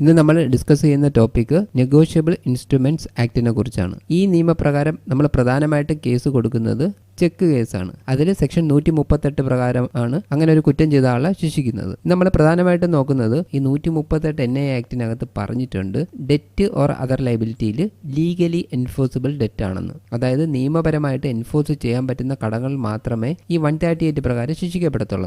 ഇന്ന് നമ്മൾ ഡിസ്കസ് ചെയ്യുന്ന ടോപ്പിക് നെഗോഷ്യബിൾ ഇൻസ്ട്രുമെന്റ്സ് ആക്ടിനെ കുറിച്ചാണ്. ഈ നിയമപ്രകാരം നമ്മൾ പ്രധാനമായിട്ട് കേസ് കൊടുക്കുന്നത് ചെക്ക് കേസാണ്. അതിൽ സെക്ഷൻ നൂറ്റി മുപ്പത്തെട്ട് പ്രകാരം ആണ് അങ്ങനെ ഒരു കുറ്റം ചെയ്ത ആളെ ശിക്ഷിക്കുന്നത്. നമ്മൾ പ്രധാനമായിട്ടും നോക്കുന്നത് ഈ നൂറ്റി മുപ്പത്തെട്ട് എൻ ഐ ആക്ടിനകത്ത് പറഞ്ഞിട്ടുണ്ട് ഡെറ്റ് ഓർ അതർ ലൈബിലിറ്റിയിൽ ലീഗലി എൻഫോഴ്സിബിൾ ഡെറ്റ് ആണെന്ന്. അതായത് നിയമപരമായിട്ട് എൻഫോഴ്സ് ചെയ്യാൻ പറ്റുന്ന കടങ്ങൾ മാത്രമേ ഈ വൺ തേർട്ടി എയ്റ്റ് പ്രകാരം ശിക്ഷിക്കപ്പെടത്തുള്ളൂ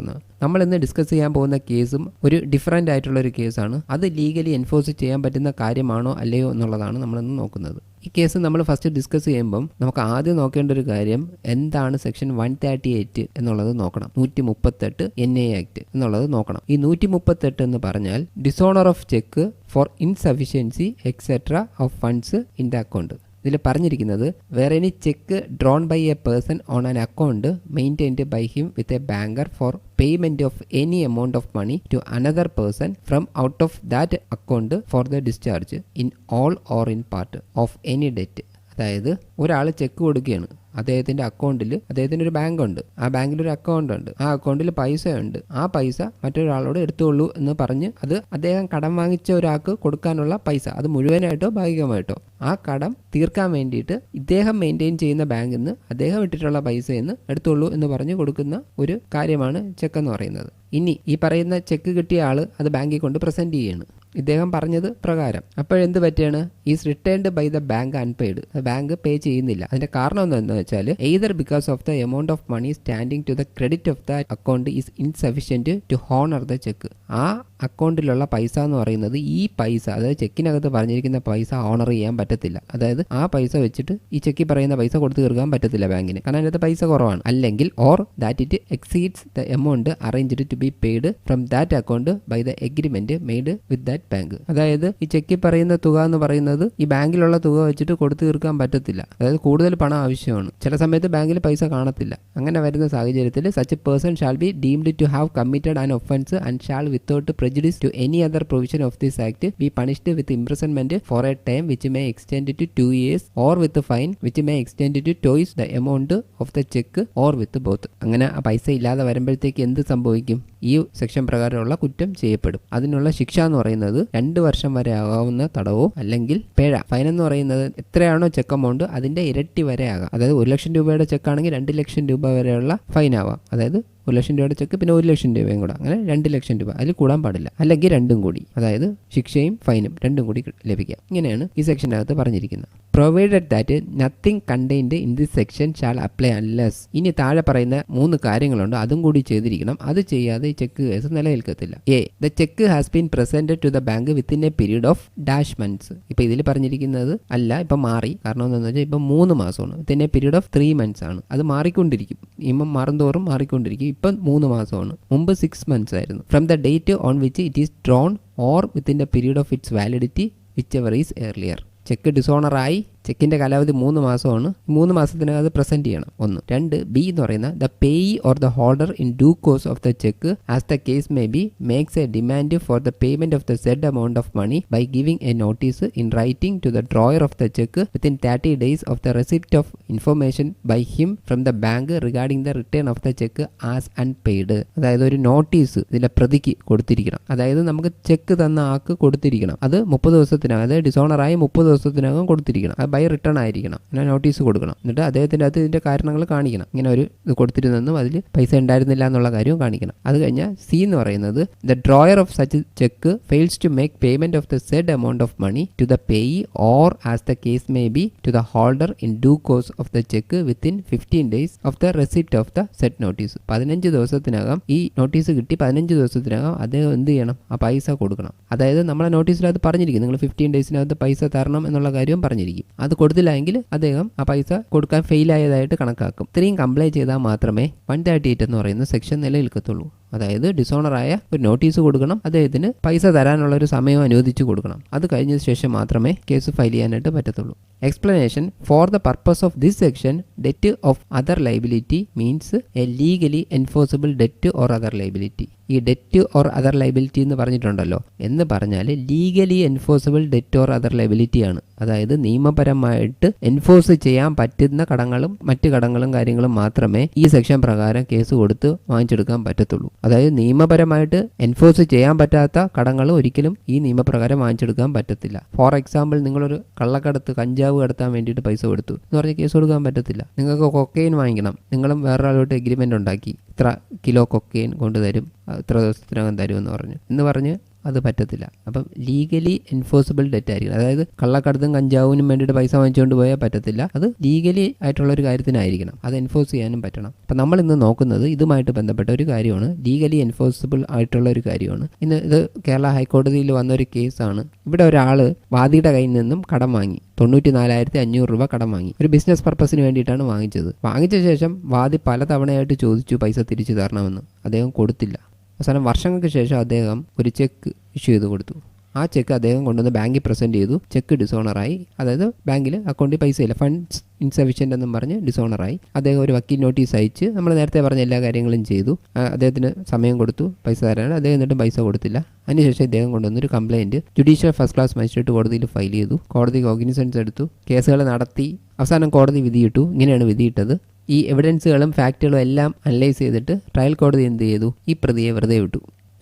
നമ്മൾ ഇന്ന് ഡിസ്കസ് ചെയ്യാൻ പോകുന്ന കേസും ഒരു ഡിഫറന്റ് ആയിട്ടുള്ള ഒരു കേസാണ്. അത് ലീഗലി എൻഫോഴ്സ് ചെയ്യാൻ പറ്റുന്ന കാര്യമാണോ അല്ലയോ എന്നുള്ളതാണ് നമ്മളിന്ന് നോക്കുന്നത്. ഈ കേസ് നമ്മൾ ഫസ്റ്റ് ഡിസ്കസ് ചെയ്യുമ്പം നമുക്ക് ആദ്യം നോക്കേണ്ട ഒരു കാര്യം എന്താണ് സെക്ഷൻ വൺ തേർട്ടി എയ്റ്റ് എന്നുള്ളത് നോക്കണം. നൂറ്റി മുപ്പത്തെട്ട് എൻ എ ആക്ട് എന്നുള്ളത് നോക്കണം. ഈ നൂറ്റി മുപ്പത്തെട്ട് എന്ന് പറഞ്ഞാൽ dishonour of cheque for insufficiency etcetera of funds in the account ഇതിൽ പറഞ്ഞിരിക്കുന്നത് where any cheque drawn by a person on an account maintained by him with a banker for payment of any amount of money to another person from out of that account for the discharge in all or in part of any debt അതായത് ഒരാൾ check കൊടുക്കുകയാണ്. അദ്ദേഹത്തിന്റെ അക്കൗണ്ടിൽ അദ്ദേഹത്തിന്റെ ഒരു bank ഉണ്ട് ആ ബാങ്കിൽ ഒരു അക്കൗണ്ട് ഉണ്ട് ആ അക്കൗണ്ടിൽ പൈസ ഉണ്ട് ആ പൈസ മറ്റൊരാളോട് എടുത്തുള്ളൂ എന്ന് പറഞ്ഞ് അത് അദ്ദേഹം കടം വാങ്ങിച്ച ഒരാൾക്ക് കൊടുക്കാനുള്ള പൈസ. അത് മുഴുവനായിട്ടോ ഭാഗികമായിട്ടോ. ആ കടം തീർക്കാൻ വേണ്ടിയിട്ട് ഇദ്ദേഹം മെയിന്റെയിൻ ചെയ്യുന്ന ബാങ്കിൽ നിന്ന് അദ്ദേഹം ഇട്ടിട്ടുള്ള പൈസ എന്ന് എടുത്തുള്ളൂ എന്ന് പറഞ്ഞ് കൊടുക്കുന്ന ഒരു കാര്യമാണ് ചെക്ക് എന്ന് പറയുന്നത്. ഇനി ഈ പറയുന്ന ചെക്ക് കിട്ടിയ ആൾ അത് ബാങ്കിൽ കൊണ്ട് പ്രസന്റ് ചെയ്യാണ്. ഇദ്ദേഹം പറഞ്ഞത് പ്രകാരം. അപ്പോഴെന്ത് പറ്റിയാണ്? Is returned by the bank unpaid bank pay ചെയ്യുന്നില്ല. അതിന്റെ കാരണം എന്താണെന്ന് വെച്ചാൽ either because of the amount of money standing to the credit of the account is insufficient to honour the cheque ആ അക്കൗണ്ടിലുള്ള പൈസ എന്ന് പറയുന്നത് ഈ പൈസ അതായത് ചെക്കിനകത്ത് പറഞ്ഞിരിക്കുന്ന പൈസ ഓണർ ചെയ്യാൻ പറ്റത്തില്ല. അതായത് ആ പൈസ വെച്ചിട്ട് ഈ ചെക്കി പറയുന്ന പൈസ കൊടുത്തു തീർക്കാൻ പറ്റത്തില്ല ബാങ്കിന്. കാരണം അതിനകത്ത് പൈസ കുറവാണ്. അല്ലെങ്കിൽ or that it exceeds the amount arranged to be paid from that account by the agreement made with that bank. അതായത് ഈ ചെക്കിൽ പറയുന്ന തുക എന്ന് പറയുന്നത് ഈ ബാങ്കിലുള്ള തുക വെച്ചിട്ട് കൊടുത്തു തീർക്കാൻ പറ്റത്തില്ല. അതായത് കൂടുതൽ പണം ആവശ്യമാണ്. ചില സമയത്ത് ബാങ്കിൽ പൈസ കാണത്തില്ല. അങ്ങനെ വരുന്ന സാഹചര്യത്തിൽ such person shall be deemed to have committed an offence and shall without prejudice to any other provision of this act be punished with imprisonment for a time which may extend to two years or with fine which may extend to twice the amount of the cheque or with both അങ്ങനെ ആ പൈസ ഇല്ലാതെ വരുമ്പോഴത്തേക്ക് എന്ത് സംഭവിക്കും? ഈ section പ്രകാരമുള്ള കുറ്റം ചെയ്യപ്പെടും. അതിനുള്ള ശിക്ഷ എന്ന് പറയുന്നത് രണ്ട് വർഷം വരെ ആകാവുന്ന തടവോ അല്ലെങ്കിൽ പിഴ. ഫൈൻ എന്ന് പറയുന്നത് എത്രയാണോ ചെക്ക് എമൗണ്ട് അതിന്റെ ഇരട്ടി വരെ ആകാം. അതായത് ഒരു ലക്ഷം രൂപയുടെ ചെക്ക് ആണെങ്കിൽ രണ്ട് ലക്ഷം രൂപ വരെയുള്ള ഫൈൻ ആവാം. അതായത് ഒരു ലക്ഷം രൂപയുടെ ചെക്ക് പിന്നെ ഒരു ലക്ഷം രൂപയും കൂടെ. അങ്ങനെ രണ്ട് ലക്ഷം രൂപ. അതിൽ കൂടാൻ പാടില്ല. അല്ലെങ്കിൽ രണ്ടും കൂടി. അതായത് ശിക്ഷയും ഫൈനും രണ്ടും കൂടി ലഭിക്കാം. ഇങ്ങനെയാണ് ഈ സെക്ഷനകത്ത് പറഞ്ഞിരിക്കുന്നത്. Provided that nothing contained in this section shall apply unless ഇനി താഴെ പറയുന്ന മൂന്ന് കാര്യങ്ങളുണ്ട്. അതും കൂടി ചെയ്തിരിക്കണം. അത് ചെയ്യാതെ ഈ cheque case നിലനിൽക്കത്തില്ല. A the cheque has been presented to the bank within a period of dash months ഇപ്പൊ ഇതിൽ പറഞ്ഞിരിക്കുന്നത് അല്ല ഇപ്പൊ മാറി. കാരണം എന്താണെന്ന് വെച്ചാൽ ഇപ്പൊ മൂന്ന് മാസമാണ്. Within a period of three months ആണ്. അത് മാറിക്കൊണ്ടിരിക്കും. നിയമം മാറുന്തോറും മാറിക്കൊണ്ടിരിക്കും. ഇപ്പം മൂന്ന് മാസമാണ്. മുമ്പ് സിക്സ് മന്ത്സ് ആയിരുന്നു. From the date on which it is drawn or within the period of its validity whichever is earlier cheque ഡിസോണറായി ചെക്കിന്റെ കാലാവധി മൂന്ന് മാസമാണ്. മൂന്ന് മാസത്തിനകത്ത് പ്രസന്റ് ചെയ്യണം. ഒന്ന്. രണ്ട് ബി എന്ന് പറയുന്ന the payee or the holder in due course of the cheque as the case may be makes a demand for the payment of the said amount of money by giving a notice in writing to the drawer of the cheque within thirty days of the receipt of information by him from the bank regarding the return of the cheque as unpaid അതായത് ഒരു notice ഇതിലെ പ്രതിക്ക് കൊടുത്തിരിക്കണം. അതായത് നമുക്ക് check തന്ന ആൾക്ക് കൊടുത്തിരിക്കണം. അത് മുപ്പത് ദിവസത്തിനകം അതായത് ഡിസോണറായി മുപ്പത് ദിവസത്തിനകം കൊടുത്തിരിക്കണം. ബൈ റിട്ടേൺ ആയിരിക്കണം. അങ്ങനെ നോട്ടീസ് കൊടുക്കണം. എന്നിട്ട് അദ്ദേഹത്തിന്റെ അകത്ത് ഇതിന്റെ കാരണങ്ങൾ കാണിക്കണം. ഇങ്ങനെ ഒരു ഇത് കൊടുത്തിരുന്നെന്നും അതിൽ പൈസ ഉണ്ടായിരുന്നില്ല എന്നുള്ള കാര്യവും കാണിക്കണം. അത് കഴിഞ്ഞാൽ സി എന്ന് പറയുന്നത് the drawer of such cheque fails to make payment of the said amount of money to the payee or as the case may be to the holder in due course of the cheque within fifteen days of the receipt of the said notice പതിനഞ്ച് ദിവസത്തിനകം ഈ notice കിട്ടി. പതിനഞ്ച് ദിവസത്തിനകം അദ്ദേഹം എന്ത് ചെയ്യണം? ആ പൈസ കൊടുക്കണം. അതായത് നമ്മളെ നോട്ടീസിൽ അത് പറഞ്ഞിരിക്കും. നിങ്ങൾ ഫിഫ്റ്റീൻ ഡേയ്സിനകത്ത് പൈസ തരണം എന്നുള്ള കാര്യം പറഞ്ഞിരിക്കും. അത് കൊടുത്തില്ലെങ്കിൽ അദ്ദേഹം ആ പൈസ കൊടുക്കാൻ ഫെയിൽ ആയതായിട്ട് കണക്കാക്കും. ഇത്രയും കംപ്ലൈ ചെയ്താൽ മാത്രമേ വൺ തേർട്ടി എയ്റ്റ് എന്ന് പറയുന്ന സെക്ഷൻ നിലനിൽക്കത്തുള്ളൂ. അതായത് ഡിസോണറായ ഒരു നോട്ടീസ് കൊടുക്കണം. അദ്ദേഹത്തിന് പൈസ തരാനുള്ള ഒരു സമയം അനുവദിച്ചു കൊടുക്കണം. അത് കഴിഞ്ഞ ശേഷം മാത്രമേ കേസ് ഫയൽ ചെയ്യാനായിട്ട് പറ്റത്തുള്ളൂ. Explanation for the purpose of this section debt of other liability means a legally enforceable debt or other liability ഈ ഡെറ്റ് ഓർ അതർ ലൈബിലിറ്റി എന്ന് പറഞ്ഞിട്ടുണ്ടല്ലോ. എന്ന് പറഞ്ഞാൽ legally enforceable debt or other liability ആണ്. അതായത് നിയമപരമായിട്ട് എൻഫോഴ്സ് ചെയ്യാൻ പറ്റുന്ന കടങ്ങളും മറ്റ് കടങ്ങളും കാര്യങ്ങളും മാത്രമേ ഈ സെക്ഷൻ പ്രകാരം കേസ് കൊടുത്ത് വാങ്ങിച്ചെടുക്കാൻ പറ്റത്തുള്ളൂ. അതായത് നിയമപരമായിട്ട് എൻഫോഴ്സ് ചെയ്യാൻ പറ്റാത്ത കടങ്ങൾ ഒരിക്കലും ഈ നിയമപ്രകാരം വാങ്ങിച്ചെടുക്കാൻ പറ്റത്തില്ല. ഫോർ എക്സാമ്പിൾ നിങ്ങളൊരു കള്ളക്കടത്ത് കഞ്ചാവ് കടത്താൻ വേണ്ടിയിട്ട് പൈസ കൊടുത്തു. എന്ന് പറഞ്ഞ് കേസ് കൊടുക്കാൻ പറ്റത്തില്ല. നിങ്ങൾക്ക് കൊക്കെയിൻ വാങ്ങിക്കണം. നിങ്ങളും വേറൊരാളോട്ട് എഗ്രിമെന്റ് ഉണ്ടാക്കി. ഇത്ര കിലോ കൊക്കെയിൻ കൊണ്ടുതരും ഇത്ര ദിവസത്തിനകം തരുമെന്ന് പറഞ്ഞു. എന്ന് പറഞ്ഞ് അത് പറ്റത്തില്ല. അപ്പം ലീഗലി എൻഫോഴ്സിബിൾ ഡെറ്റ് ആയിരിക്കണം. അതായത് കള്ളക്കടത്തും കഞ്ചാവിനും വേണ്ടിയിട്ട് പൈസ വാങ്ങിച്ചുകൊണ്ട് പോയാൽ പറ്റത്തില്ല. അത് ലീഗലി ആയിട്ടുള്ള ഒരു കാര്യത്തിനായിരിക്കണം. അത് എൻഫോഴ്സ് ചെയ്യാനും പറ്റണം. അപ്പം നമ്മൾ ഇന്ന് നോക്കുന്നത് ഇതുമായിട്ട് ബന്ധപ്പെട്ട ഒരു കാര്യമാണ്. ലീഗലി എൻഫോഴ്സിബിൾ ആയിട്ടുള്ള ഒരു കാര്യമാണ്. ഇന്ന് ഇത് കേരള ഹൈക്കോടതിയിൽ വന്ന ഒരു കേസാണ്. ഇവിടെ ഒരാൾ വാദിയുടെ കയ്യിൽ നിന്നും കടം വാങ്ങി. തൊണ്ണൂറ്റി നാലായിരത്തി അഞ്ഞൂറ് രൂപ കടം വാങ്ങി. ഒരു ബിസിനസ് പർപ്പസിന് വേണ്ടിയിട്ടാണ് വാങ്ങിച്ചത്. വാങ്ങിച്ച ശേഷം വാദി പല തവണയായിട്ട് ചോദിച്ചു പൈസ തിരിച്ചു തരണമെന്ന്. അദ്ദേഹം കൊടുത്തില്ല. അവസാനം വർഷങ്ങൾക്ക് ശേഷം അദ്ദേഹം ഒരു ചെക്ക് ഇഷ്യൂ ചെയ്ത് കൊടുത്തു. ആ ചെക്ക് അദ്ദേഹം കൊണ്ടുവന്ന് ബാങ്കിൽ പ്രസന്റ് ചെയ്തു. ചെക്ക് ഡിസോണറായി അതായത് ബാങ്കിൽ അക്കൗണ്ടിൽ പൈസ ഇല്ല. ഫണ്ട്സ് ഇൻസഫിഷ്യന്റ് എന്നും പറഞ്ഞ് ഡിസോണറായി അദ്ദേഹം ഒരു വക്കീൽ നോട്ടീസ് അയച്ച് നമ്മൾ നേരത്തെ പറഞ്ഞ എല്ലാ കാര്യങ്ങളും ചെയ്തു. അദ്ദേഹത്തിന് സമയം കൊടുത്തു. പൈസ തരാനാണ്. അദ്ദേഹം എന്നിട്ടും പൈസ കൊടുത്തില്ല. അതിനുശേഷം ഇദ്ദേഹം കൊണ്ടുവന്നൊരു complaint judicial first class magistrate കോടതിയിൽ ഫയൽ ചെയ്തു. കോടതി കോഗ്നിസൻസ് എടുത്തു. കേസുകൾ നടത്തി. അവസാനം കോടതി വിധിയിട്ടു. ഇങ്ങനെയാണ് വിധിയിട്ടത്. ഈ എവിഡൻസുകളും ഫാക്റ്റുകളും എല്ലാം അനലൈസ് ചെയ്തിട്ട് ട്രയൽ കോടതി എന്ത് ചെയ്തു? ഈ പ്രതിയെ വെറുതെ വിട്ടു.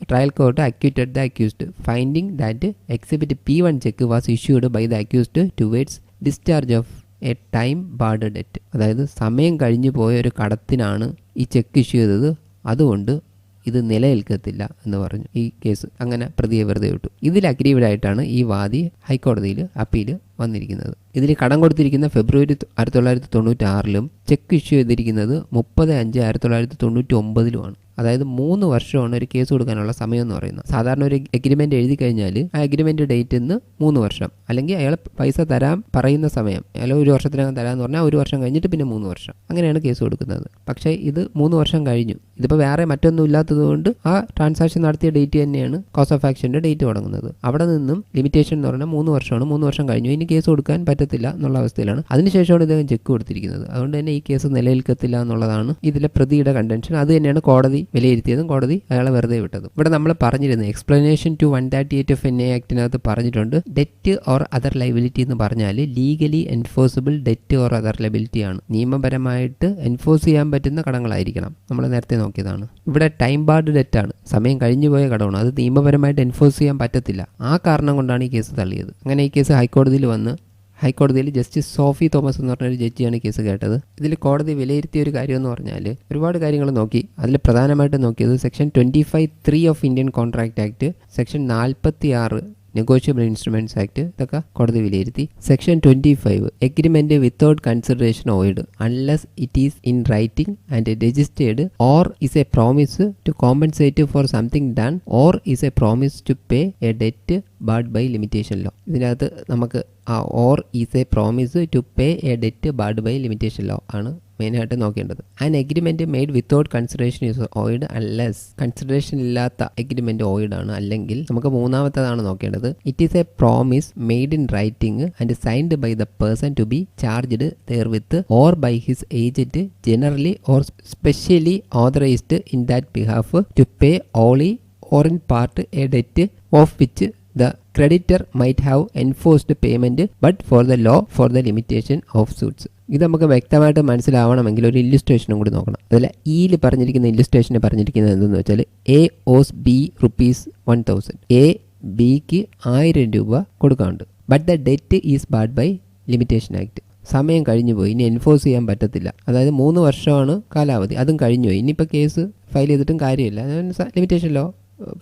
Trial court acquitted the accused finding that exhibit P one cheque was issued by the accused towards discharge of a time barred debt അതായത് സമയം കഴിഞ്ഞു പോയ ഒരു കടത്തിനാണ് ഈ ചെക്ക് ഇഷ്യൂ ചെയ്തത്. അതുകൊണ്ട് ഇത് നിലനിൽക്കത്തില്ല എന്ന് പറഞ്ഞു. ഈ കേസ് അങ്ങനെ പ്രതിയെ വെറുതെ വിട്ടു. ഇതിൽ അഗ്രീവഡ് ആയിട്ടാണ് ഈ വാദി ഹൈക്കോടതിയിൽ അപ്പീൽ വന്നിരിക്കുന്നത്. ഇതിൽ കടം കൊടുത്തിരിക്കുന്ന ഫെബ്രുവരി ആയിരത്തി തൊള്ളായിരത്തി തൊണ്ണൂറ്റി ആറിലും ചെക്ക് ഇഷ്യൂ ചെയ്തിരിക്കുന്നത് മുപ്പത് അഞ്ച് ആയിരത്തി തൊള്ളായിരത്തി തൊണ്ണൂറ്റി ഒമ്പതിലുമാണ്. അതായത് മൂന്ന് വർഷമാണ് ഒരു കേസ് കൊടുക്കാനുള്ള സമയം എന്ന് പറയുന്നത്. സാധാരണ ഒരു എഗ്രിമെന്റ് എഴുതി കഴിഞ്ഞാൽ ആ എഗ്രിമെന്റ് ഡേറ്റ് ഇന്ന് മൂന്ന് വർഷം. അല്ലെങ്കിൽ അയാൾ പൈസ തരാൻ പറയുന്ന സമയം. അയാൾ ഒരു വർഷത്തിനകം തരാമെന്ന് പറഞ്ഞാൽ ഒരു വർഷം കഴിഞ്ഞിട്ട് പിന്നെ മൂന്ന് വർഷം. അങ്ങനെയാണ് കേസ് കൊടുക്കുന്നത്. പക്ഷേ ഇത് മൂന്ന് വർഷം കഴിഞ്ഞു. ഇതിപ്പോൾ വേറെ മറ്റൊന്നും ഇല്ലാത്തതുകൊണ്ട് ആ ട്രാൻസാക്ഷൻ നടത്തിയ ഡേറ്റ് തന്നെയാണ് കോസ് ഓഫ് ആക്ഷന്റെ ഡേറ്റ് തുടങ്ങുന്നത്. അവിടെ നിന്നും ലിമിറ്റേഷൻ എന്ന് പറഞ്ഞാൽ മൂന്ന് വർഷമാണ്. മൂന്ന് വർഷം കഴിഞ്ഞു. ഇനി കേസ് കൊടുക്കാൻ പറ്റത്തില്ല എന്നുള്ള അവസ്ഥയിലാണ്. അതിനുശേഷമാണ് ഇദ്ദേഹം ചെക്ക് കൊടുത്തിരിക്കുന്നത്. അതുകൊണ്ട് തന്നെ ഈ കേസ് നിലനിൽക്കത്തില്ല എന്നുള്ളതാണ് ഇതിലെ പ്രതിയുടെ കണ്ടൻഷൻ അത് തന്നെയാണ് കോടതി വിലയിരുത്തിയതും കോടതി അയാളെ വെറുതെ വിട്ടതും. ഇവിടെ നമ്മൾ പറഞ്ഞിരുന്നു explanation two one thirty eight of N I ആക്ടിനകത്ത് പറഞ്ഞിട്ടുണ്ട് ഡെറ്റ് ഓർ അതർ ലൈബിലിറ്റി എന്ന് പറഞ്ഞാൽ legally enforceable debt or other liability ആണ്. നിയമപരമായിട്ട് എൻഫോഴ്സ് ചെയ്യാൻ പറ്റുന്ന കടങ്ങളായിരിക്കണം. നമ്മൾ നേരത്തെ നോക്കിയതാണ്. ഇവിടെ ടൈം ബാർഡ് ആണ്. സമയം കഴിഞ്ഞു പോയ കടമാണ്. അത് നിയമപരമായിട്ട് എൻഫോഴ്സ് ചെയ്യാൻ പറ്റത്തില്ല. ആ കാരണം കൊണ്ടാണ് ഈ കേസ് തള്ളിയത്. അങ്ങനെ ഈ കേസ് ഹൈക്കോടതിയിൽ വന്ന് ഹൈക്കോടതിയിൽ ജസ്റ്റിസ് സോഫി തോമസ് എന്ന് പറഞ്ഞൊരു ജഡ്ജിയാണ് കേസ് കേട്ടത്. ഇതിൽ കോടതി വിലയിരുത്തിയ ഒരു കാര്യം എന്ന് പറഞ്ഞാൽ ഒരുപാട് കാര്യങ്ങൾ നോക്കി. അതിൽ പ്രധാനമായിട്ട് നോക്കിയത് section twenty five three of Indian contract act section നാൽപ്പത്തി ആറ് നെഗോഷ്യബിൾ ഇൻസ്ട്രുമെന്റ്സ് ആക്ട് ഇതൊക്കെ കോടതി വിലയിരുത്തി. Section twenty five agreement without consideration void unless it is in writing and registered or is a promise to compensate for something done or is a promise to pay a debt barred by limitation law ഇതിനകത്ത് നമുക്ക് or is a promise to pay a debt barred by limitation law ആണ് മെയിനായിട്ട് നോക്കേണ്ടത്. An agreement made without consideration is void unless consideration ഇല്ലാത്ത agreement void ആണ്. അല്ലെങ്കിൽ നമുക്ക് മൂന്നാമത്തതാണ് നോക്കേണ്ടത്. It is a promise made in writing and signed by the person to be charged therewith or by his agent generally or specially authorised in that behalf to pay wholly or in part a debt of which the creditor might have enforced payment but for the law for the limitation of suits. ഇത് നമുക്ക് വ്യക്തമായിട്ട് മനസ്സിലാവണമെങ്കിൽ ഒരു ഇല്ലുസ്ട്രേഷനും കൂടി നോക്കണം. അതിൽ ഇയിൽ പറഞ്ഞിരിക്കുന്ന ഇല്ലിസ്ട്രേഷന് പറഞ്ഞിരിക്കുന്നത് എന്തെന്ന് വെച്ചാൽ A owes B rupees one thousand A ബിക്ക് ആയിരം രൂപ കൊടുക്കാനുണ്ട്. But the debt is barred by limitation act സമയം കഴിഞ്ഞു പോയി ഇനി എൻഫോഴ്സ് ചെയ്യാൻ പറ്റത്തില്ല. അതായത് മൂന്ന് വർഷമാണ് കാലാവധി. അതും കഴിഞ്ഞു പോയി. ഇനിയിപ്പോൾ കേസ് ഫയൽ ചെയ്തിട്ടും കാര്യമില്ല. ലിമിറ്റേഷൻ ലോ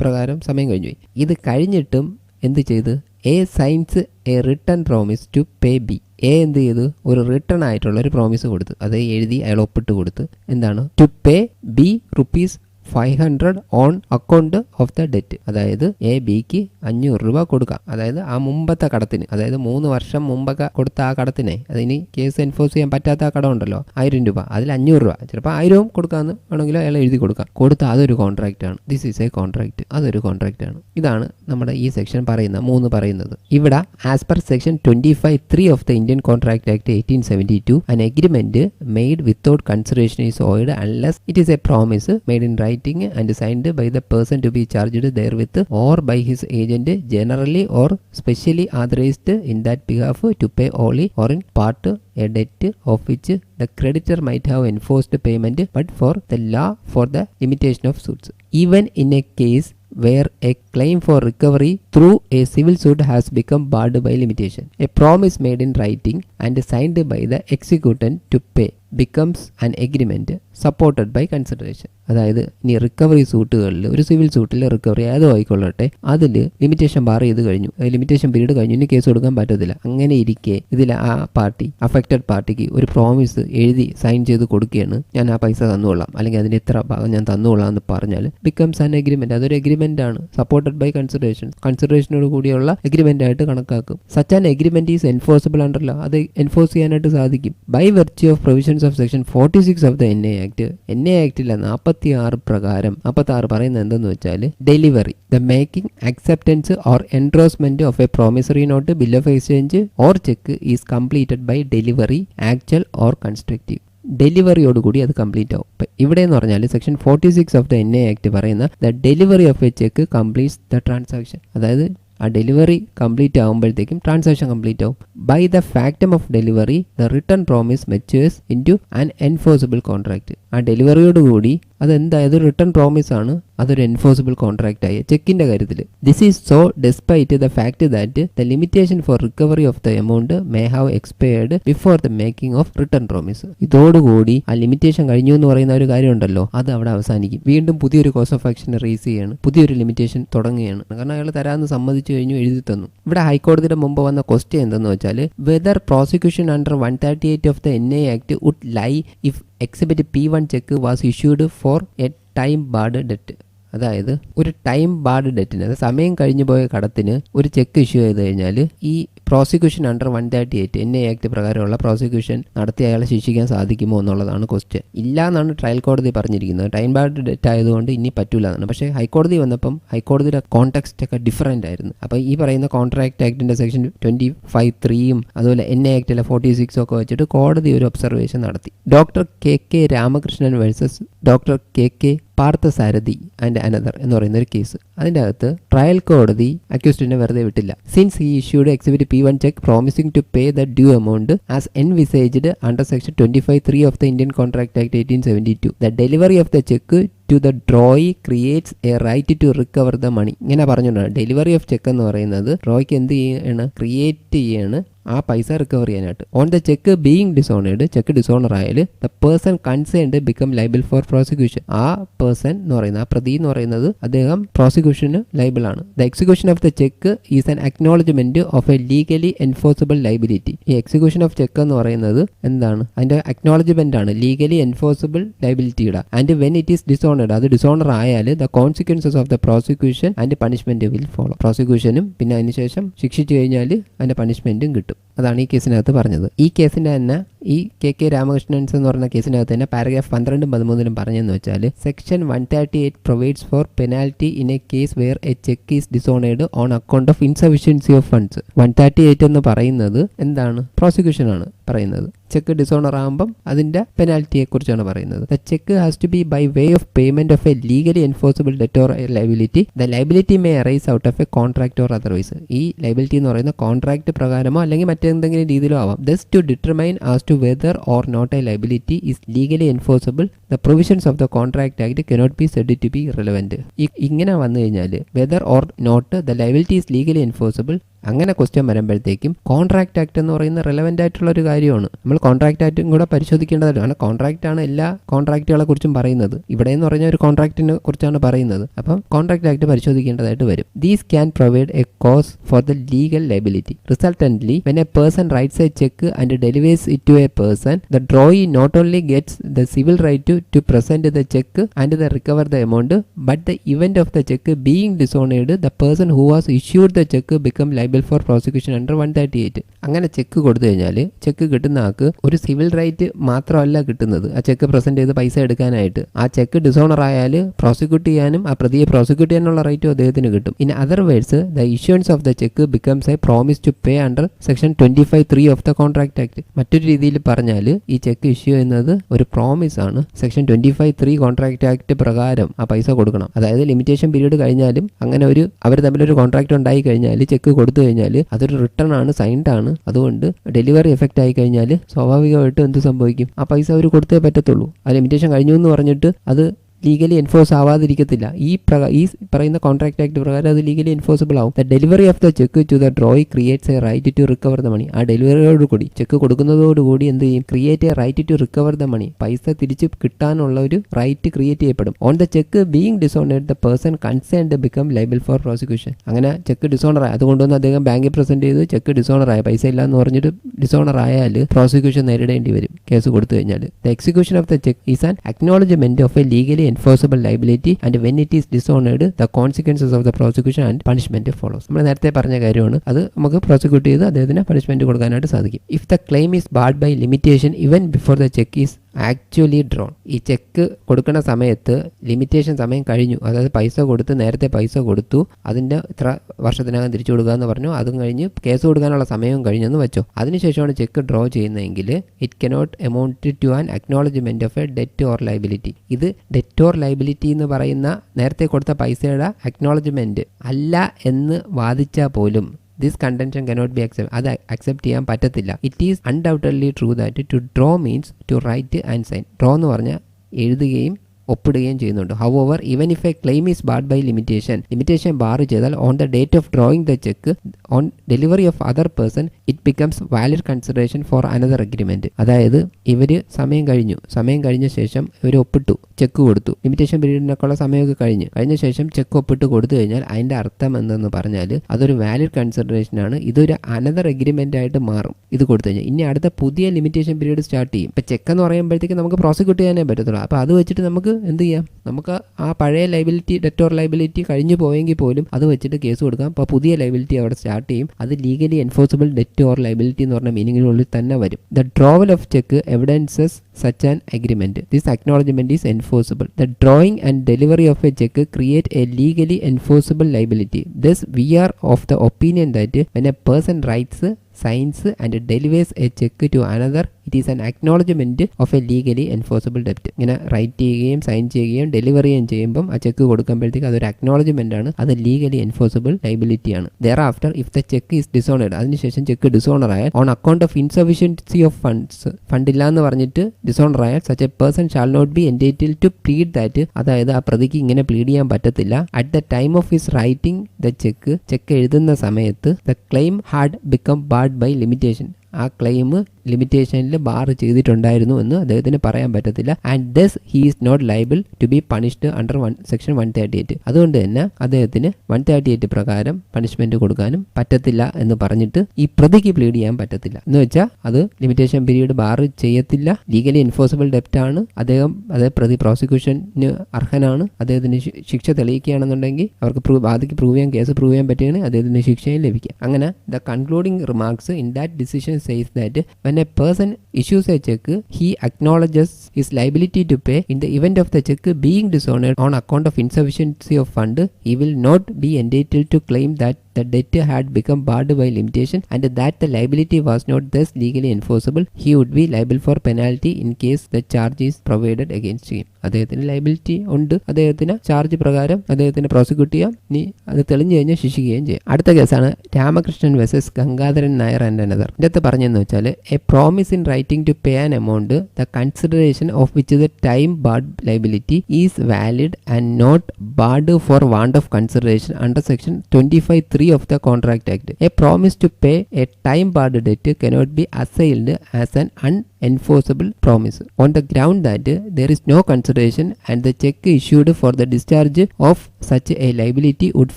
പ്രകാരം സമയം കഴിഞ്ഞു പോയി. ഇത് കഴിഞ്ഞിട്ടും എന്ത് ചെയ്ത്? A signs a written promise to pay B A എന്ത് ചെയ്തു? ഒരു റിട്ടേൺ ആയിട്ടുള്ള ഒരു പ്രോമിസ് കൊടുത്തു അത് എഴുതി അയാൾ ഒപ്പിട്ട് കൊടുത്ത് എന്താണ്? To pay B rupees five hundred on account of the debt അതായത് എ ബിക്ക് അഞ്ഞൂറ് രൂപ കൊടുക്കാം. അതായത് ആ മുമ്പത്തെ കടത്തിന് അതായത് മൂന്ന് വർഷം മുമ്പൊക്കെ കൊടുത്ത ആ കടത്തിനെ അതിന് കേസ് എൻഫോഴ്സ് ചെയ്യാൻ പറ്റാത്ത ആ കടം ഉണ്ടല്ലോ ആയിരം രൂപ. അതിൽ അഞ്ഞൂറ് രൂപ. ചിലപ്പോൾ ആയിരവും കൊടുക്കാമെന്ന് വേണമെങ്കിലും അയാൾ എഴുതി കൊടുക്കാം. കൊടുത്ത അതൊരു കോൺട്രാക്റ്റ് ആണ്. ദിസ് ഈസ് എ കോൺട്രാക്റ്റ് അതൊരു കോൺട്രാക്റ്റ് ആണ്. ഇതാണ് നമ്മുടെ ഈ സെക്ഷൻ പറയുന്ന മൂന്ന് പറയുന്നത്. ഇവിടെ as per section twenty five three of the Indian contract act eighteen seventy two an agreement made without consideration is void unless it is a promise made in writing writing and signed by the person to be charged therewith or by his agent generally or specially authorized in that behalf to pay only or in part a debt of which the creditor might have enforced payment but for the law for the limitation of suits. Even in a case where a claim for recovery through a civil suit has become barred by limitation. A promise made in writing and signed by the executant to pay becomes an agreement supported by consideration അതായത് ഇനി recovery സൂട്ടുകളിൽ ഒരു civil സൂട്ടിൽ recovery ഏതോ ആയിക്കൊള്ളട്ടെ അതിൽ limitation bar ചെയ്ത് കഴിഞ്ഞു. Limitation period കഴിഞ്ഞു. ഇനി കേസ് കൊടുക്കാൻ പറ്റത്തില്ല. അങ്ങനെ ഇരിക്കെ ഇതിൽ ആ പാർട്ടി അഫക്റ്റഡ് പാർട്ടിക്ക് ഒരു പ്രോമിസ് എഴുതി സൈൻ ചെയ്ത് കൊടുക്കുകയാണ് ഞാൻ ആ പൈസ തന്നുകൊള്ളാം. അല്ലെങ്കിൽ അതിന് ഇത്ര ഭാഗം ഞാൻ തന്നുകൊള്ളാം എന്ന് പറഞ്ഞാൽ ബിക്കംസ് ആൻ എഗ്രിമെന്റ് അതൊരു എഗ്രിമെന്റ് ആണ്. സപ്പോർട്ടഡ് ബൈ കൺസിഡറേഷൻ കൺസിഡറേഷനോട് കൂടിയുള്ള എഗ്രിമെന്റ് ആയിട്ട് കണക്കാക്കും. Such an agreement is enforceable ആണല്ലോ അത് എൻഫോഴ്സ് ചെയ്യാനായിട്ട് സാധിക്കും. By virtue of provisions of section forty six of the N I act N I ആക്ടിലെ നാൽപ്പത്തി ആറ് പ്രകാരം. നാൽപ്പത്തി ആറ് പറയുന്നത് എന്തെന്ന് വെച്ചാൽ delivery the making acceptance or endorsement of a promissory note bill of exchange or cheque is completed by delivery actual or constructive. ഡെലിവറിയോടുകൂടി അത് complete ആവും. ഇപ്പം ഇവിടെ എന്ന് പറഞ്ഞാൽ section forty six of the N I act പറയുന്ന the delivery of a cheque completes the transaction. അതായത് ആ delivery complete ആകുമ്പോഴത്തേക്കും ട്രാൻസാക്ഷൻ കംപ്ലീറ്റ് ആവും. By the factum of delivery the return promise matures into an enforceable contract ആ ഡെലിവറിയോടുകൂടി അതെന്തായത് return promise ആണ്. അതൊരു enforceable contract ആയി. ചെക്കിന്റെ കാര്യത്തിൽ this is so despite the fact that the limitation for recovery of the amount may have expired before the making of return promise ഇതോടുകൂടി ആ limitation കഴിഞ്ഞു എന്ന് പറയുന്ന ഒരു കാര്യമുണ്ടല്ലോ. അത് അവിടെ അവസാനിക്കും. വീണ്ടും പുതിയൊരു കോസ് ഓഫ് ആക്ഷൻ റേസ് ചെയ്യാണ്. പുതിയൊരു ലിമിറ്റേഷൻ തുടങ്ങുകയാണ്. കാരണം അയാൾ തരാമെന്ന് സമ്മതിച്ചു കഴിഞ്ഞു എഴുതി തന്നു. ഇവിടെ ഹൈക്കോടതിയുടെ മുമ്പ് വന്ന ക്വസ്റ്റ്യൻ എന്തെന്ന് വെച്ചാൽ whether prosecution under one thirty eight of the N I act would lie if exhibit P one cheque was issued for a time barred debt അതായത് ഒരു ടൈം ബാർഡ് ഡെറ്റിന് അതായത് സമയം കഴിഞ്ഞു പോയ കടത്തിന് ഒരു ചെക്ക് ഇഷ്യൂ ചെയ്ത് കഴിഞ്ഞാൽ ഈ prosecution under one thirty eight N I act പ്രകാരമുള്ള പ്രോസിക്യൂഷൻ നടത്തി അയാളെ ശിക്ഷിക്കാൻ സാധിക്കുമോ എന്നുള്ളതാണ് ക്വസ്റ്റ്യൻ. ഇല്ല എന്നാണ് ട്രയൽ കോടതി പറഞ്ഞിരിക്കുന്നത്. ടൈം ബാഡ് ഡെറ്റ് ആയതുകൊണ്ട് ഇനി പറ്റൂല എന്നാണ്. പക്ഷേ ഹൈക്കോടതി വന്നപ്പം ഹൈക്കോടതിയുടെ കോൺടാക്സ്റ്റ് ഒക്കെ ഡിഫറന്റ് ആയിരുന്നു. അപ്പോൾ ഈ പറയുന്ന കോൺട്രാക്ട് ആക്ടിന്റെ സെക്ഷൻ ട്വന്റി ഫൈവ് ത്രീയും അതുപോലെ എൻ എ ആക്ടിലെ ഫോർട്ടി സിക്സും ഒക്കെ വെച്ചിട്ട് കോടതി ഒരു ഒബ്സർവേഷൻ നടത്തി. Doctor K K Ramakrishnan versus doctor K K Parthasarathy and another എന്ന് പറയുന്ന ഒരു കേസ് അതിന്റെ അകത്ത് ട്രയൽ കോടതി അക്യൂസ്റ്റിനെ വെറുതെ വിട്ടില്ല. സിൻസ് ഈ issued exhibit P one cheque promising to pay the due amount as envisaged under section twenty five three of the Indian contract act eighteen seventy two the delivery of the cheque to the drawee creates a right to recover the money ഇങ്ങനെ പറഞ്ഞുകൊണ്ടാണ്. Delivery of cheque എന്ന് പറയുന്നത് ഡ്രോയ്ക്ക് എന്ത് ചെയ്യാണ്? Create ചെയ്യാണ്. ആ പൈസ recover ചെയ്യാനായിട്ട്. On the cheque being dishonoured cheque dishonour ആയാൽ the person concerned become liable for prosecution ആ പേഴ്സൺ എന്ന് പറയുന്നത് ആ പ്രതി എന്ന് പറയുന്നത് അദ്ദേഹം പ്രോസിക്യൂഷന് ലൈബിൾ ആണ്. The execution of the cheque is an acknowledgement of a legally enforceable liability ഈ എക്സിക്യൂഷൻ ഓഫ് ചെക്ക് എന്ന് പറയുന്നത് എന്താണ്? അതിന്റെ അക്നോളജ്മെന്റ് ആണ് legally enforceable ലൈബിലിറ്റിയുടെ and when it is dishonoured അത് ഡിസോണർ ആയാൽ the consequences of the prosecution and punishment will follow പ്രോസിക്യൂഷനും പിന്നെ അതിനുശേഷം ശിക്ഷിച്ചു കഴിഞ്ഞാൽ അതിന്റെ പണിഷ്മെന്റും കിട്ടും. അതാണ് ഈ കേസിനകത്ത് പറഞ്ഞത്. ഈ കേസിന്റെ തന്നെ ഈ കെ കെ രാമകൃഷ്ണൻസ് എന്ന് പറഞ്ഞ കേസിനകത്ത് തന്നെ പാരഗ്രാഫ് പന്ത്രണ്ടും പതിമൂന്നിലും പറഞ്ഞെന്ന് വെച്ചാൽ section one thirty eight provides for penalty in a case where a cheque is dishonoured on account of insufficiency of funds one thirty eight എന്ന് പറയുന്നത് എന്താണ്? പ്രോസിക്യൂഷൻ ആണ് പറയുന്നത്. ചെക്ക് ഡിസോണർ ആകുമ്പം അതിന്റെ പെനാൽറ്റിയെ കുറിച്ചാണ് പറയുന്നത്. The cheque has to be by way of payment of a legally enforceable debt or liability the liability may arise out of a contract or otherwise ഈ ലൈബിലിറ്റി എന്ന് പറയുന്ന കോൺട്രാക്ട് പ്രകാരമോ അല്ലെങ്കിൽ മറ്റെന്തെങ്കിലും രീതിയിലോ ആവാം. Thus to determine as to whether or not a liability is legally enforceable the provisions of the contract act cannot be said to be relevant ഇങ്ങനെ വന്നു കഴിഞ്ഞാൽ whether or not the liability is legally enforceable അങ്ങനെ question വരുമ്പോഴത്തേക്കും contract act എന്ന് പറയുന്ന relevant ആയിട്ടുള്ള ഒരു കാര്യമാണ്. നമ്മൾ കോൺട്രാക്ട് ആക്ടും കൂടെ പരിശോധിക്കേണ്ടതായിട്ട് കാരണം കോൺട്രാക്ട് ആണ് എല്ലാ കോൺട്രാക്റ്റുകളെ കുറിച്ചും പറയുന്നത്. ഇവിടെ എന്ന് പറഞ്ഞ ഒരു കോൺട്രാക്റ്റിനെ കുറിച്ചാണ് പറയുന്നത്. അപ്പം കോൺട്രാക്ട് ആക്ട് പരിശോധിക്കേണ്ടതായിട്ട് വരും. These can provide a cause for the legal liability resultantly when a person writes a cheque and delivers it to a person the drawee not only gets the civil right to present the cheque and the recover the amount but the event of the cheque being dishonoured the person who was issued the cheque become liable for prosecution under one thirty eight അങ്ങനെ cheque കൊടുത്തു കഴിഞ്ഞാൽ check കിട്ടുന്ന ആൾക്ക് ഒരു civil right മാത്രമല്ല കിട്ടുന്നത്. ആ check present ചെയ്ത് പൈസ എടുക്കാനായിട്ട്. ആ ചെക്ക് ഡിസോണർ ആയാൽ പ്രോസിക്യൂട്ട് ചെയ്യാനും ആ പ്രതിയെ പ്രോസിക്യൂട്ട് ചെയ്യാനുള്ള റൈറ്റും അദ്ദേഹത്തിന് കിട്ടും. In other words the issuance of the cheque becomes a promise to pay under section twenty five three of the contract act മറ്റൊരു രീതിയിൽ പറഞ്ഞാൽ ഈ ചെക്ക് ഇഷ്യൂ ചെയ്യുന്നത് ഒരു പ്രോമിസ് ആണ്. Section twenty five three contract act പ്രകാരം ആ പൈസ കൊടുക്കണം. അതായത് ലിമിറ്റേഷൻ പീരീഡ് കഴിഞ്ഞാലും അങ്ങനെ ഒരു അവർ തമ്മിലൊരു കോൺട്രാക്ട് ഉണ്ടായി കഴിഞ്ഞാൽ ചെക്ക് കൊടുത്തു കഴിഞ്ഞാൽ അതൊരു റിട്ടേൺ ആണ് സൈൻഡ് ആണ്. അതുകൊണ്ട് ഡെലിവറി എഫക്റ്റ് ആയി കഴിഞ്ഞാൽ സ്വാഭാവികമായിട്ടും എന്ത് സംഭവിക്കും? ആ പൈസ അവർ കൊടുത്തേ പറ്റത്തുള്ളൂ. ആ ലിമിറ്റേഷൻ കഴിഞ്ഞു എന്ന് പറഞ്ഞിട്ട് അത് ലീഗലി എൻഫോഴ്സ് ആവാതിരിക്കത്തില്ല. ഈ ഈ പറയുന്ന കോൺട്രാക്ട് ആക്ട് പ്രകാരം അത് ലീഗലി എൻഫോഴ്സിബിൾ ആവും. The delivery of the cheque to the drawee creates a right to recover the money ആ ഡെലിവറിയോടുകൂടി ചെക്ക് കൊടുക്കുന്നതോടുകൂടി എന്ത് ചെയ്യും? Create a right to recover the money പൈസ തിരിച്ച് കിട്ടാനുള്ള ഒരു റൈറ്റ് ക്രിയേറ്റ് ചെയ്യപ്പെടും. On the cheque being dishonoured the person concerned become liable for prosecution അങ്ങനെ ചെക്ക് ഡിസോണർ ആയി. അതുകൊണ്ടുവന്ന് അദ്ദേഹം ബാങ്കിൽ പ്രസന്റ് ചെയ്ത്. ചെക്ക് ഡിസോണർ ആയ. പൈസ ഇല്ല എന്ന് പറഞ്ഞിട്ട് ഡിസോണർ ആയാൽ പ്രോസിക്യൂഷൻ നേരിടേണ്ടി വരും. കേസ് കൊടുത്തു കഴിഞ്ഞാൽ. The execution of the cheque is an acknowledgement of a legally enforceable liability and when it is dishonoured the consequences of the prosecution and punishment follows നമ്മൾ നേരത്തെ പറഞ്ഞ കാര്യമാണ്. അത് നമുക്ക് പ്രോസിക്യൂട്ട് ചെയ്ത് അദ്ദേഹത്തിന് പണിഷ്മെന്റ് കൊടുക്കാനായിട്ട് സാധിക്കും. If the claim is barred by limitation even before the cheque is actually drawn. ഈ ചെക്ക് കൊടുക്കുന്ന സമയത്ത് ലിമിറ്റേഷൻ സമയം കഴിഞ്ഞു. അതായത് പൈസ കൊടുത്ത് നേരത്തെ പൈസ കൊടുത്തു. അതിന്റെ ഇത്ര വർഷത്തിനകം തിരിച്ചു കൊടുക്കുക എന്ന് പറഞ്ഞു. അതും കഴിഞ്ഞ് കേസ് കൊടുക്കാനുള്ള സമയവും കഴിഞ്ഞെന്ന് വെച്ചോ. അതിനുശേഷമാണ് ചെക്ക് ഡ്രോ ചെയ്യുന്നതെങ്കിൽ it cannot amount to an acknowledgement of a debt or liability ഇത് ഡെറ്റ് ഓർ ലൈബിലിറ്റി എന്ന് പറയുന്ന നേരത്തെ കൊടുത്ത പൈസയുടെ അക്നോളജ്മെന്റ് അല്ല എന്ന് വാദിച്ചാൽ പോലും this contention cannot be accept അത് അക്സെപ്റ്റ് ചെയ്യാൻ പറ്റത്തില്ല. It is undoubtedly true that to draw means to write and sign draw എന്ന് പറഞ്ഞാൽ എഴുതുകയും ഒപ്പിടുകയും ചെയ്യുന്നുണ്ട്. However even if a claim is barred by limitation limitation bar ചെയ്താൽ on the date of drawing the cheque on delivery of other person it becomes valid consideration for another agreement അതായത് ഇവർ സമയം കഴിഞ്ഞു. സമയം കഴിഞ്ഞ ശേഷം ഇവർ ഒപ്പിട്ടു. ചെക്ക് കൊടുത്തു. ലിമിറ്റേഷൻ പീരീഡിനൊക്കെയുള്ള സമയമൊക്കെ കഴിഞ്ഞു. കഴിഞ്ഞ ശേഷം ചെക്ക് ഒപ്പിട്ട് കൊടുത്തു കഴിഞ്ഞാൽ അതിന്റെ അർത്ഥം എന്തെന്ന് പറഞ്ഞാൽ അതൊരു വാലിഡ് കൺസിഡറേഷൻ ആണ്. ഇതൊരു അനദർ അഗ്രിമെന്റ് ആയിട്ട് മാറും. ഇത് കൊടുത്തു കഴിഞ്ഞാൽ. ഇനി അടുത്ത പുതിയ ലിമിറ്റേഷൻ പീരീഡ് സ്റ്റാർട്ട് ചെയ്യും. ഇപ്പൊ ചെക്ക് എന്ന് പറയുമ്പോഴത്തേക്ക് നമുക്ക് പ്രോസിക്യൂട്ട് ചെയ്യാനേ പറ്റത്തുള്ളൂ. അപ്പോൾ അത് വെച്ചിട്ട് നമുക്ക് എന്ത് ചെയ്യാം നമുക്ക് ആ പഴയ ലൈബിലിറ്റി ഡെറ്റോർ ലൈബിലിറ്റി കഴിഞ്ഞു പോയെങ്കിൽ പോലും അത് വെച്ചിട്ട് കേസ് കൊടുക്കാം അപ്പോൾ പുതിയ ലൈബിലിറ്റി അവിടെ സ്റ്റാർട്ട് ചെയ്യും അത് legally enforceable debt or liability എന്ന് പറഞ്ഞ മീനിങ്ങിനുള്ളിൽ തന്നെ വരും the drawal of cheque evidences such an agreement. This acknowledgement is enforceable. The drawing and delivery of a check create a legally enforceable liability. Thus, we are of the opinion that when a person writes, signs, and delivers a cheque to another it is an acknowledgement of a legally enforceable ഡെപ്റ്റ് ഇങ്ങനെ write ചെയ്യുകയും sign ചെയ്യുകയും delivery ചെയ്യുകയും ചെയ്യുമ്പം ആ check കൊടുക്കുമ്പോഴത്തേക്ക് അതൊരു acknowledgement ആണ്. അത് legally enforceable liability ആണ്. Thereafter if the cheque is dishonoured അതിനുശേഷം ചെക്ക് ഡിസോണർ ആയാൽ on account of insufficiency of funds fund ഇല്ല എന്ന് പറഞ്ഞിട്ട് ഡിസോണർ ആയാൽ such a person shall not be entitled to plead that അതായത് ആ പ്രതിക്ക് ഇങ്ങനെ പ്ലീഡ് ചെയ്യാൻ പറ്റത്തില്ല. At the time of his writing the cheque cheque എഴുതുന്ന സമയത്ത് the claim had become barred by limitation ആ ക്ലെയിം ലിമിറ്റേഷനിൽ ബാർ ചെയ്തിട്ടുണ്ടായിരുന്നു എന്ന് അദ്ദേഹത്തിന് പറയാൻ പറ്റത്തില്ല. And thus he is not liable to be punished under one section one thirty eight അതുകൊണ്ട് തന്നെ അദ്ദേഹത്തിന് വൺ തേർട്ടി എയ്റ്റ് പ്രകാരം പണിഷ്മെന്റ് കൊടുക്കാനും പറ്റത്തില്ല എന്ന് പറഞ്ഞിട്ട് ഈ പ്രതിക്ക് പ്ലീഡ് ചെയ്യാൻ പറ്റത്തില്ല. എന്ന് വെച്ചാൽ അത് ലിമിറ്റേഷൻ പീരീഡ് ബാർ ചെയ്യത്തില്ല. ലീഗലി എൻഫോഴ്സിബിൾ ഡെപ്റ്റ് ആണ്. അദ്ദേഹം അത് പ്രതി പ്രോസിക്യൂഷന് അർഹനാണ്. അദ്ദേഹത്തിന് ശിക്ഷ തെളിയിക്കുകയാണെന്നുണ്ടെങ്കിൽ അവർക്ക് പ്രൂവ് പ്രൂവ് ചെയ്യാൻ കേസ് പ്രൂവ് ചെയ്യാൻ പറ്റുകയാണെങ്കിൽ അദ്ദേഹത്തിന് ശിക്ഷയും ലഭിക്കുക അങ്ങനെ the concluding remarks in that decision says that when a person issues a check, he acknowledges his liability to pay in the event of the check being dishonored on account of insufficiency of fund. He will not be entitled to claim that the debt had become barred by limitation and that the liability was not thus legally enforceable he would be liable for penalty in case the charge is provided against him. അദ്ദേഹത്തിന് liability ഉണ്ട്. അദ്ദേഹത്തിന് charge പ്രകാരം അദ്ദേഹത്തിന് prosecute ചെയ്യാം. ഇനി അത് തെളിഞ്ഞു കഴിഞ്ഞാൽ ശിക്ഷിക്കുകയും ചെയ്യാം. അടുത്ത കേസാണ് Ramakrishnan versus Gangadharan Nair and another ഇതിനകത്ത് പറഞ്ഞെന്ന് വെച്ചാൽ a promise in writing to pay an amount the consideration of which the time barred liability is valid and not barred for want of consideration under section twenty five three of of the Contract Act. A promise to pay a time debt cannot cannot be assailed as an unenforceable promise on the ground that there is no consideration and the check issued for the discharge of such a liability would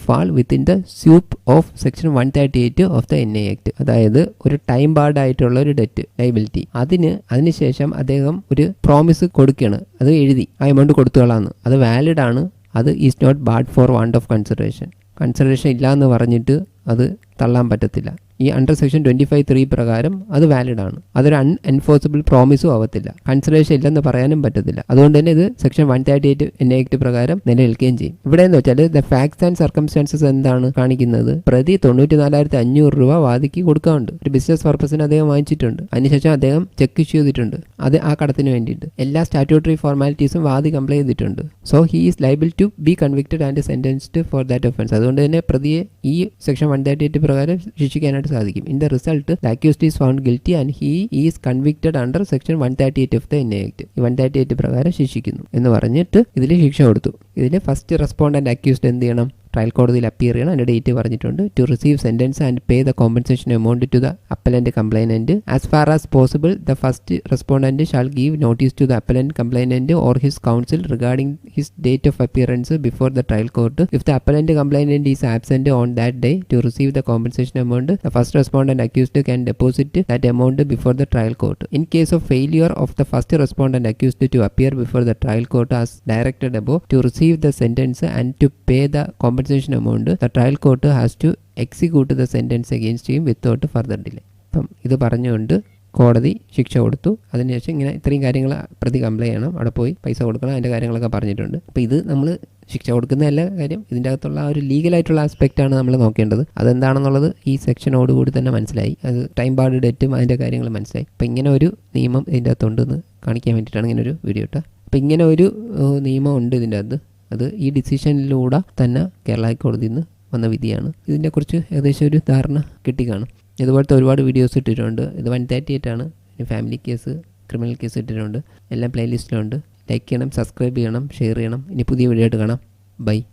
fall within the scope of section 138 of the NA Act അതായത് ഒരു time Bard ആയിട്ടുള്ള ഒരു debt liability അതിന് അതിനുശേഷം അദ്ദേഹം ഒരു promise കൊടുക്കുകയാണ് അത് എഴുതി ആ എമൗണ്ട് koduthukalanu അത് വാലിഡ് ആണ് അത് is not barred for want of consideration consideration ഇല്ല എന്ന് പറഞ്ഞിട്ട് അത് തള്ളാൻ പറ്റത്തില്ല. ഈ under section twenty five three പ്രകാരം അത് വാലിഡ് ആണ്. അതൊരു അൺ എൻഫോഴ്സിബിൾ പ്രോമിസും ആവത്തില്ല. കൺസിഡറേഷൻ ഇല്ലെന്ന് പറയാനും പറ്റത്തില്ല. അതുകൊണ്ട് തന്നെ ഇത് section one thirty eight N act പ്രകാരം നിലനിൽക്കുകയും ചെയ്യും. ഇവിടെ എന്ന് വെച്ചാൽ ദ ഫാക്ട്സ് ആൻഡ് സർക്കംസ്റ്റാൻസസ് എന്താണ് കാണിക്കുന്നത്? പ്രതി തൊണ്ണൂറ്റി നാലായിരത്തി അഞ്ഞൂറ് രൂപ വാദിക്ക് കൊടുക്കാറുണ്ട്. ഒരു ബിസിനസ് പർപ്പസിന് അദ്ദേഹം വാങ്ങിച്ചിട്ടുണ്ട്. അതിനുശേഷം അദ്ദേഹം ചെക്ക് ഇഷ്യൂ ചെയ്തിട്ടുണ്ട്. അത് ആ കടത്തിന് വേണ്ടിയിട്ട്. എല്ലാ സ്റ്റാറ്റ്യൂട്ടറി ഫോർമാലിറ്റീസും വാദി കംപ്ലൈ ചെയ്തിട്ടുണ്ട്. So he is liable to be convicted and sentenced for that offence അതുകൊണ്ട് തന്നെ പ്രതിയെ ഈ സെക്ഷൻ വൺ തേർട്ടി എയ്റ്റ് പ്രകാരം ശിക്ഷിക്കാനായിട്ട് സാധിക്കും. In the result the accused is found guilty and he is convicted under section one thirty eight of the N act one thirty eight പ്രകാരം ശിക്ഷിക്കുന്നു. എന്ന് പറഞ്ഞിട്ട് ഇതിൽ ശിക്ഷ കൊടുത്തു. ഇതിൽ ഫസ്റ്റ് റെസ്പോണ്ടന്റ് അക്യൂസ്ഡ് എന്ത് ചെയ്യണം? ട്രയൽ കോടതിയിൽ അപ്പിയർ ചെയ്യണം. അതിന്റെ ഡേറ്റ് പറഞ്ഞിട്ടുണ്ട്. To receive sentence and pay the compensation amount to the appellant complainant as far as possible the first respondent shall give notice to the appellant complainant or his counsel regarding his date of appearance before the trial court if the appellant complainant is absent on that day to receive the compensation amount the first respondent accused can deposit that amount before the trial court in case of failure of the first respondent accused to appear before the trial court as directed above to receive the sentence and to pay the compensation amount the trial court has to execute the sentence against him without further delay അപ്പം ഇത് പറഞ്ഞുകൊണ്ട് കോടതി ശിക്ഷ കൊടുത്തു. അതിനുശേഷം ഇങ്ങനെ ഇത്രയും കാര്യങ്ങൾ പ്രതി കംപ്ലൈ ചെയ്യണം. അവിടെ പോയി പൈസ കൊടുക്കണം അതിന്റെ കാര്യങ്ങളൊക്കെ പറഞ്ഞിട്ടുണ്ട്. അപ്പോൾ ഇത് നമ്മൾ ശിക്ഷ കൊടുക്കുന്ന എല്ലാ കാര്യം ഇതിന്റെ അകത്തുള്ള ആ ഒരു ലീഗലായിട്ടുള്ള ആസ്പെക്റ്റാണ് നമ്മൾ നോക്കേണ്ടത്. അതെന്താണെന്നുള്ളത് ഈ സെക്ഷനോടുകൂടി തന്നെ മനസ്സിലായി. അത് ടൈം ബാർഡ് ഡേറ്റും അതിന്റെ കാര്യങ്ങൾ മനസ്സിലായി. അപ്പോൾ ഇങ്ങനെ ഒരു നിയമം ഇതിന്റെ അകത്തുണ്ടെന്ന് കാണിക്കാൻ വേണ്ടിയിട്ടാണ് ഇങ്ങനെ ഒരു വീഡിയോ ഇട്ടത്. അപ്പോൾ ഇങ്ങനെ ഒരു നിയമം ഉണ്ട് ഇതിന്റെ അകത്ത് അത് ഈ ഡിസിഷനിലൂടെ തന്നെ കേരള ഹൈക്കോടതിയിൽ നിന്ന് വന്ന വിധിയാണ്. ഇതിനെക്കുറിച്ച് ഏകദേശം ഒരു ധാരണ കിട്ടി കാണും ഇതുപോലത്തെ ഒരുപാട് വീഡിയോസ് ഇട്ടിട്ടുണ്ട്. ഇത് വൺ തേർട്ടി എയ്റ്റ് ആണ് ഫാമിലി കേസ് ക്രിമിനൽ കേസ് ഇട്ടിട്ടുണ്ട്. എല്ലാം പ്ലേലിസ്റ്റിലുണ്ട് ലൈക്ക് ചെയ്യണം സബ്സ്ക്രൈബ് ചെയ്യണം ഷെയർ ചെയ്യണം. ഇനി പുതിയ വീഡിയോ ആയിട്ട് കാണാം. ബൈ